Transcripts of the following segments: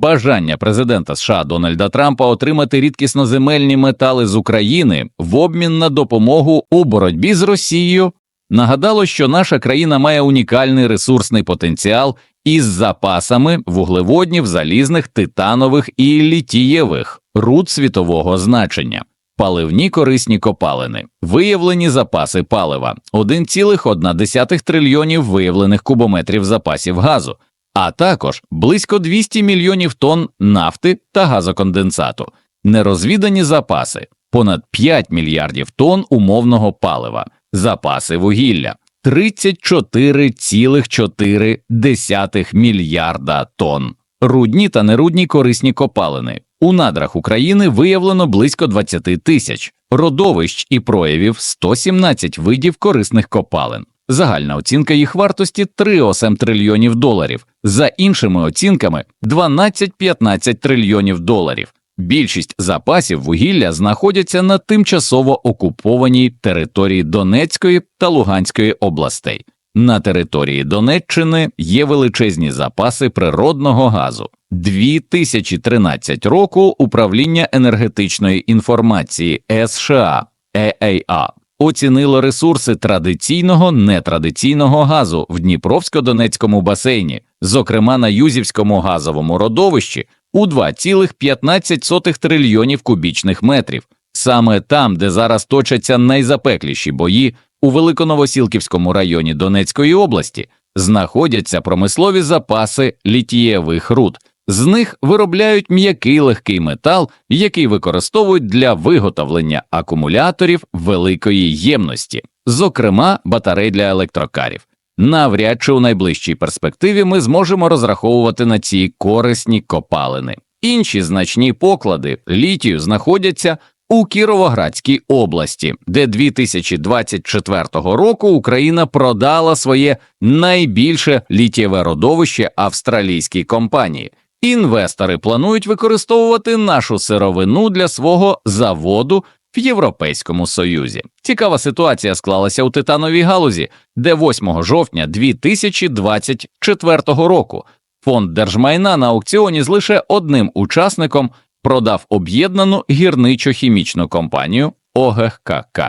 Бажання президента США Дональда Трампа отримати рідкісноземельні метали з України в обмін на допомогу у боротьбі з Росією нагадало, що наша країна має унікальний ресурсний потенціал із запасами вуглеводнів, залізних, титанових і літієвих руд світового значення. Паливні корисні копалини, виявлені запаси палива. 1,1 трильйонів виявлених кубометрів запасів газу, а також близько 200 мільйонів тонн нафти та газоконденсату, нерозвідані запаси, понад 5 мільярдів тонн умовного палива, запаси вугілля 34,4 мільярда тонн. Рудні та нерудні корисні копалини. У надрах України виявлено близько 20 тисяч, родовищ і проявів 117 видів корисних копалин. Загальна оцінка їх вартості 3,8 трильйонів доларів, за іншими оцінками 12-15 трильйонів доларів. Більшість запасів вугілля знаходяться на тимчасово окупованій території Донецької та Луганської областей. На території Донеччини є величезні запаси природного газу. 2013 року управління енергетичної інформації США EAA оцінило ресурси традиційного нетрадиційного газу в Дніпровсько-Донецькому басейні, зокрема на Юзівському газовому родовищі, у 2,15 трильйонів кубічних метрів, саме там, де зараз точаться найзапекліші бої у Великоновосілківському районі Донецької області, знаходяться промислові запаси літієвих руд. З них виробляють м'який легкий метал, який використовують для виготовлення акумуляторів великої ємності, зокрема батарей для електрокарів. Навряд чи у найближчій перспективі ми зможемо розраховувати на ці корисні копалини. Інші значні поклади літію знаходяться у Кіровоградській області, де 2024 року Україна продала своє найбільше літієве родовище австралійській компанії. Інвестори планують використовувати нашу сировину для свого заводу в Європейському Союзі. Цікава ситуація склалася у титановій галузі, де 8 жовтня 2024 року фонд держмайна на аукціоні з лише одним учасником продав об'єднану гірничо-хімічну компанію ОГКК,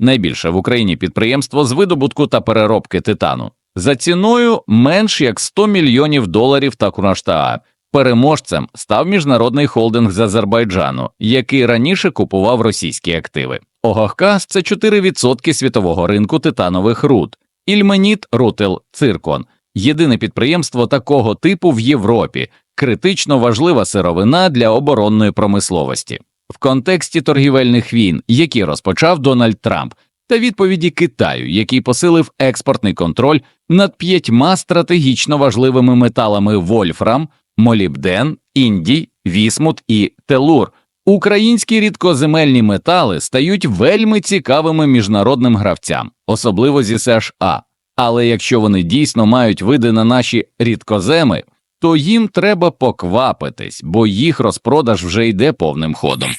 найбільше в Україні підприємство з видобутку та переробки титану, за ціною менш як 100 мільйонів доларів та кунаштаа. Переможцем став міжнародний холдинг з Азербайджану, який раніше купував російські активи. ОГК – це 4% світового ринку титанових руд, Ільменіт Рутел Циркон єдине підприємство такого типу в Європі, критично важлива сировина для оборонної промисловості. В контексті торгівельних війн, які розпочав Дональд Трамп, та відповіді Китаю, який посилив експортний контроль над п'ятьма стратегічно важливими металами Вольфрам, молібден, індій, вісмут і телур. Українські рідкоземельні метали стають вельми цікавими міжнародним гравцям, особливо зі США. Але якщо вони дійсно мають види на наші рідкоземи, то їм треба поквапитись, бо їх розпродаж вже йде повним ходом.